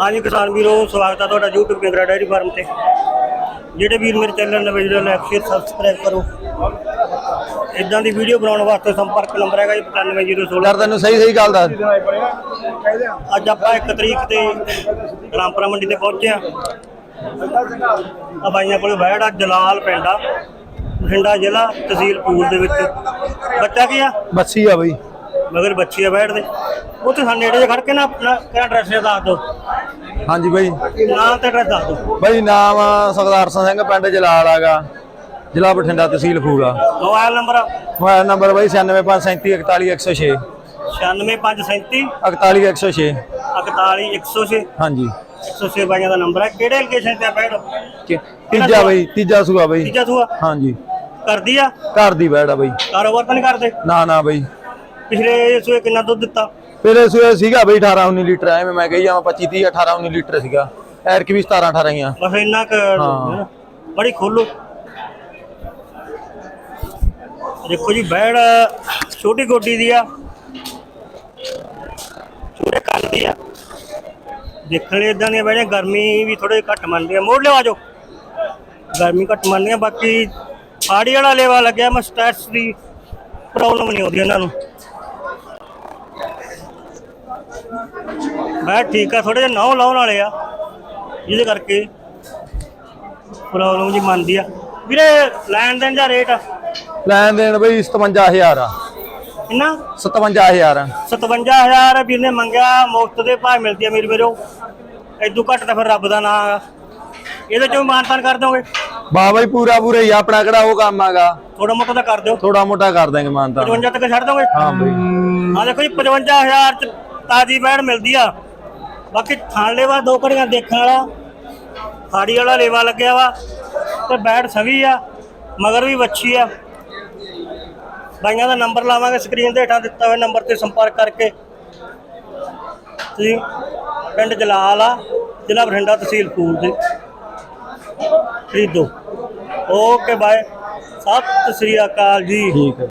ਹਾਂਜੀ ਕਿਸਾਨ ਵੀਰੋ ਸਵਾਗਤ ਹੈ ਤੁਹਾਡਾ YouTube ਕੇਂਦਰਾ ਡਾਇਰੀ ਫਾਰਮ ਤੇ। ਜਿਹੜੇ ਵੀਰ ਮੇਰੇ ਚੈਨਲ ਨਵੇਂ ਜਿਹੜੇ ਲਾਈਕ ਸ਼ੇਅਰ ਸਬਸਕ੍ਰਾਈਬ ਕਰੋ। ਇਦਾਂ ਦੀ ਵੀਡੀਓ ਬਣਾਉਣ ਵਾਸਤੇ ਸੰਪਰਕ ਨੰਬਰ ਹੈਗਾ ਜੀ 95016 ਯਾਰ ਤੈਨੂੰ ਸਹੀ ਸਹੀ ਗੱਲ ਦੱਸ। ਅੱਜ ਆਪਾਂ 1 ਤਰੀਕ ਤੇ ਰਾਮਪੁਰਾ ਮੰਡੀ ਤੇ ਪਹੁੰਚੇ ਆ ਆ ਬਾਈਆਂ ਕੋਲ ਬੈੜ ਆ ਜਲਾਲ ਪਿੰਡ ਆ ਬਠਿੰਡਾ ਜ਼ਿਲ੍ਹਾ ਤਹਿਸੀਲ ਪੂਰ ਦੇ ਵਿੱਚ। ਬੱਚਾ ਕੀ ਆ? ਬੱਸੀ ਆ ਬਈ। ਮਗਰ ਬੱਚੀ ਆ ਬੈੜ ਦੇ। ਉੱਥੇ ਸਾਡੇ ਨੇੜੇ ਜੇ ਖੜ ਕੇ ਨਾ ਆਪਣਾ ਕਿਹੜਾ ਐਡਰੈਸ ਦੱਸ ਦਿਓ। ਹਾਂਜੀ ਬਈ। ਨਾਮ ਤੇ ਐਡਰੈਸ ਦੱਸ ਦਿਓ। ਬਈ ਨਾਮ ਸਰਦਾਰ ਸਿੰਘ ਪਿੰਡ ਜਲਾਲ ਆਗਾ ਜ਼ਿਲ੍ਹਾ ਬਠਿੰਡਾ ਤਹਿਸੀਲ Phula. Mobile number? Mobile number ਬਈ 9537341106 96537 41106 41106 ਹਾਂਜੀ। 106 ਬਾਈਆਂ ਦਾ ਨੰਬਰ ਹੈ। ਕਿਹੜੇ ਲੋਕੇਸ਼ਨ ਤੇ ਆ? ਬੈੜ ਕਿ- ਤੀਜਾ ਬਈ ਤੀਜਾ ਸੂਆ ਬਈ। ਤੀਜਾ ਸੂਆ? ਹਾਂਜੀ। ਕਰਦੀ ਆ? ਘਰ ਦੀ ਆ ਬਈ। ਕਾਰੋਬਾਰ ਤਾਂ ਨਹੀਂ ਕਰਦੇ ਨਾ ਨਾ ਬਈ। ਪਿਛਲੇ ਸੂਏ ਕਿੰਨਾ ਦੁੱਧ ਦਿੱਤਾ? ਪਹਿਲੇ ਸੂਏ ਸੀਗਾ ਬਈ 18 19 ਲੀਟਰ ਐਵੇਂ ਮੈਂ ਕਹੀ ਜਾਵਾਂ 25 30 18 19 ਲੀਟਰ ਸੀਗਾ। ਐਰਕ ਵੀ 17 18 ਹੀ ਆ। ਬਸ ਇੰਨਾ ਕ ਹਾਂ। ਬੜੀ ਖੋਲੋ। ਦੇਖੋ ਜੀ ਬੈੜ ਛੋਟੀ ਗੋਡੀ ਦੀ ਆ। ਛੋਟੇ ਕੰਨ ਦੀ ਆ। ਦੇਖਣ ਇਦਾਂ ਦੀਆਂ ਬੈੜੀਆਂ ਗਰਮੀ ਵੀ ਥੋੜੇ ਘੱਟ ਮੰਨਦੀ ਆ। ਮੋੜ ਲਿਓ ਆਜੋ ਗਰਮੀ ਘੱਟ ਮੰਨਦੀ ਆ ਬਾਕੀ ਫਾੜੀ ਵਾਲਾ ਲੇਵਾ ਲੱਗਿਆ ਮਸਟੈਟਸ ਦੀ ਪ੍ਰੋਬਲਮ ਨਹੀਂ ਆਉਂਦੀ ਇਹਨਾਂ ਨੂੰ। ਮੈਂ ਠੀਕ ਆ ਥੋੜੇ ਜਿਹਾ ਨੌ ਲਾਉਣ ਵਾਲੇ ਆ। ਜਿਹਦੇ ਕਰਕੇ ਪ੍ਰੋਬਲਮ ਜੀ ਮੰਨਦੀ ਆ। ਵੀਰੇ ਲੈਣ ਦੇਣ ਦਾ ਰੇਟ ਲੈਣ ਦੇਣ ਬਈ 57000 ਆ। ਕਿੰਨਾ? 57000 57000 ਵੀਰ ਨੇ ਮੰਗਿਆ ਮੁਫਤ ਦੇ ਭਾਅ ਮਿਲਦੀ ਆ ਮੇਰੇ ਵੀਰੋ। ਐਦੂ ਘੱਟ ਤਾਂ ਫਿਰ ਰੱਬ ਦਾ ਨਾਮ ਆ। ਇਹਦੇ ਚੋਂ ਮਾਨਤਾਨ ਕਰ ਦੋਗੇ ਬਾ ਬਈ ਪੂਰਾ ਪੂਰਾ ਹੀ ਆਪਣਾ ਕਿਹੜਾ ਉਹ ਕੰਮ ਹੈਗਾ? ਥੋੜਾ ਮੋਟਾ ਤਾਂ ਕਰ ਦਿਓ। ਥੋੜਾ ਮੋਟਾ ਕਰ ਦਾਂਗੇ ਮਾਨਤਾ 55 ਤੱਕ ਛੱਡ ਦੋਗੇ ਹਾਂ ਬਈ। ਆ ਦੇਖੋ ਜੀ 55000 ਚ ਤਾਜੀ ਬੈੜ ਮਿਲਦੀ ਆ। ਬਾਕੀ ਥਾਣ ਲੇਵਾ ਦੋ ਘੜੀਆਂ ਦੇਖਣ ਵਾਲਾ। ਫਾੜੀ ਵਾਲਾ ਲੇਵਾ ਲੱਗਿਆ ਵਾ ਤੇ ਬੈਠ ਸਵੀ ਆ, ਮਗਰ ਵੀ ਵੱਛੀ ਆ। ਬਾਈਆਂ ਦਾ ਨੰਬਰ ਲਾਵਾਂਗੇ ਸਕਰੀਨ ਦੇ ਹੇਠਾਂ ਦਿੱਤਾ ਹੋਇਆ ਨੰਬਰ ਤੇ ਸੰਪਰਕ ਕਰਕੇ। ਤੁਸੀਂ ਪਿੰਡ ਜਲਾਲ ਆ, ਜ਼ਿਲ੍ਹਾ ਬਠਿੰਡਾ ਤਹਿਸੀਲ ਫੂਲ ਦੇ। ਖਰੀਦੋ। Okay bye. ਸਤਿ ਸ੍ਰੀ ਅਕਾਲ ਜੀ। ਠੀਕ ਹੈ।